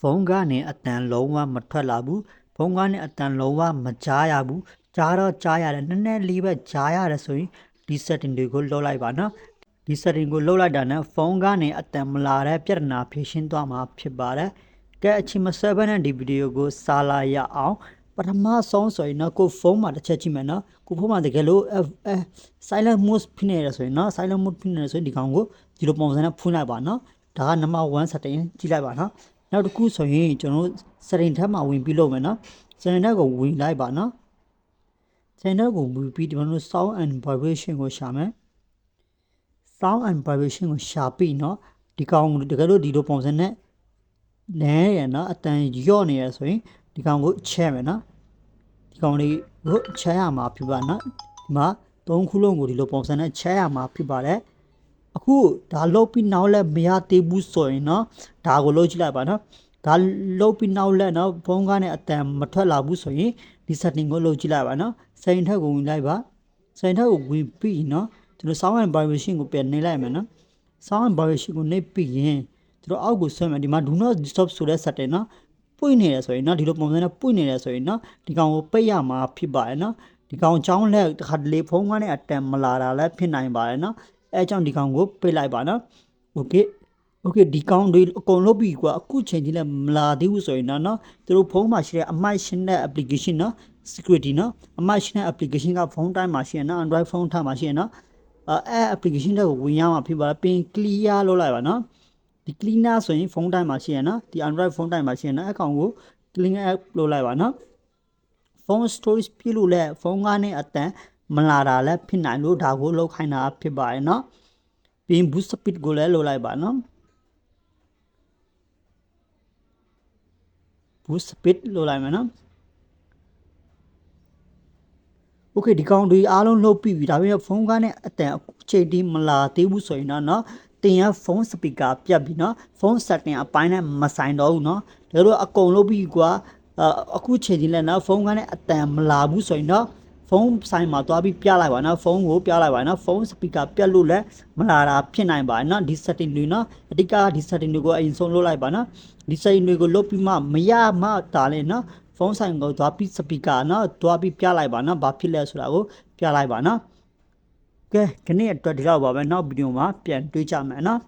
ဖုန်းကနေအတန်လုံးဝမထွက်လာဘူးဖုန်းကနေအတန်လုံးဝမကြားရဘူးကြားတော့ကြားရတယ်နည်းနည်းလေးပဲကြားရတယ်ဆိုရင်ဒီ setting တွေကိုလုပ်လိုက်ပါနော်ဒီ setting ကိုလုပ်လိုက်တာနဲ့ဖုန်းကနေအတန်မလာတဲ့ပြဿနာဖြေရှင်းသွားမှာဖြစ်ပါတယ်ကဲအချိန်မဆက်ဘဲနဲ့ဒီဗီဒီယိုကိုစာလာရအောင်ပထမဆုံးဆိုရင်တော့ကိုဖုန်းမှာတစ်ချက်ကြည့်မယ်နော်ကိုဖုန်းမှာတကယ်လို့အဲအဲ silent mode ဖြစ်နေရဆိုရင်နော် silent mode ဖြစ်နေရဆိုရင်ဒီကောင်ကိုဒီလိုပုံစံနဲ့ဖွင့်လိုက်ပါနော်ဒါက number 1 setting ကြည့်လိုက်ပါနော် နောက်တစ်ခုဆိုရင်ကျွန်တော်တို့ setting ထပ်မှာဝင်ပြီးလုပ်မယ်နော် setting ထပ်ကိုဝင်လိုက်ပါနော် setting ထပ်ကိုဝင်ပြီးဒီမှာတို့ sound and vibration ကိုရှာမယ် sound and vibration ကိုရှာပြီးနော်ဒီကောင်တကယ်လို့ဒီလိုပုံစံနဲ့နဲရနော်အတန်ရော့နေရဆိုရင်ဒီကောင်ကိုချဲမယ်နော်ဒီကောင်လေးကိုချဲရမှာဖြစ်ပါနော်ဒီမှာသုံးခုလုံးကိုဒီလိုပုံစံနဲ့ချဲရမှာဖြစ်ပါတယ် အခုဒါလုတ်ပြီးနောက်လည်းမရသေးဘူးဆိုရင်နော်ဒါကိုလုတ်ကြည့်လိုက်ပါနော်ဒါလုတ်ပြီးနောက်လည်းနော်ဖုန်းကားနဲ့အတန်မထွက်လာဘူးဆိုရင်ဒီ setting ကိုလုတ်ကြည့်လိုက်ပါနော်စိန်ထက်ကိုဝင်လိုက်ပါစိန်ထက်ကိုဝင်ပြီးနော်ကျွန်တော် sound and vibration ကိုပြန်နေလိုက်မယ်နော် sound and vibration ကိုနှိပ်ပြီးရင်ကျွန်တော်အောက်ကိုဆွဲမယ်ဒီမှာ do not disturb ဆိုတဲ့ setting နော်ပွင့်နေတယ်ဆိုရင်နော်ဒီလိုပုံစံနဲ့ပွင့်နေတယ်ဆိုရင်နော်ဒီကောင်ကိုပိတ်ရမှာဖြစ်ပါတယ်နော်ဒီကောင်ချောင်းလက်တစ်ခါတလေဖုန်းကနေအတန်မလာတာလည်းဖြစ်နိုင်ပါတယ်နော် အဲအကြောင့်ဒီကောင်ကိုပိတ်လိုက်ပါနော် okay okay ဒီကောင်တွေအကုန်လုံးပြီကွာအခုချိန်ကြီးလည်းမလာသေးဘူးဆိုရင်တော့နော်သူတို့ဖုန်းမှာရှိတဲ့အမိုက်ရှင်တဲ့ application နော် security နော်အမိုက်ရှင်တဲ့ application ကဖုန်းတိုင်းမှာရှိရနော် Android ဖုန်းထားမှာရှိရနော်အဲ application တွေကိုဝင်ရမှာဖြစ်ပါပင် clear လုပ်လိုက်ပါနော်ဒီ cleaner ဆိုရင်ဖုန်းတိုင်းမှာရှိရနော်ဒီ Android ဖုန်းတိုင်းမှာရှိရနော်အကောင်ကို cleaner app လုပ်လိုက်ပါနော်ဖုန်း storage ပြလို့လဲဖုန်းကနေအတန် မလာတာလည်းဖြစ်နိုင်လို့ဒါကိုလောက်ခိုင်းတာဖြစ်ပါတယ်နော်ပြီးရင် boost speed ကိုလည်းလောက်လိုက်ပါနော် boost speed လောက်လိုက်မယ်နော် okay ဒီကောင်တွေအားလုံးလှုပ်ပြီးပြီဒါပေမဲ့ဖုန်းကနဲ့အတန်အခုချိန်တိမလာသေးဘူးဆိုရင်တော့နော်တင်ရဖုန်းစပီကာပြတ်ပြီနော်ဖုန်း setting အပိုင်းနဲ့မဆိုင်တော့ဘူးနော်ဒါလို့အကုန်လုပ်ပြီးကွာအခုချိန်တိလည်းနော်ဖုန်းကနဲ့အတန်မလာဘူးဆိုရင်တော့ ဖုန်းဆိုင်မှာသွားပြီးပြလိုက်ပါနော်ဖုန်းကိုပြလိုက်ပါနော်ဖုန်းစပီကာပြတ်လို့လည်းမလာတာဖြစ်နိုင်ပါနော်ဒီ setting တွေနော်အဓိကဒီ setting တွေကိုအရင်ဆုံးလုပ်လိုက်ပါနော်ဒီ setting တွေကိုလုပ်ပြီးမှမရမှတားလဲနော်ဖုန်းဆိုင်ကိုသွားပြီးစပီကာနော်သွားပြီးပြလိုက်ပါနော်ဘာဖြစ်လဲဆိုတာကိုပြလိုက်ပါနော်ကဲခဏအတွက်ဒီတော့ပါပဲနောက်ဗီဒီယိုမှာပြန်တွေ့ကြမယ်နော်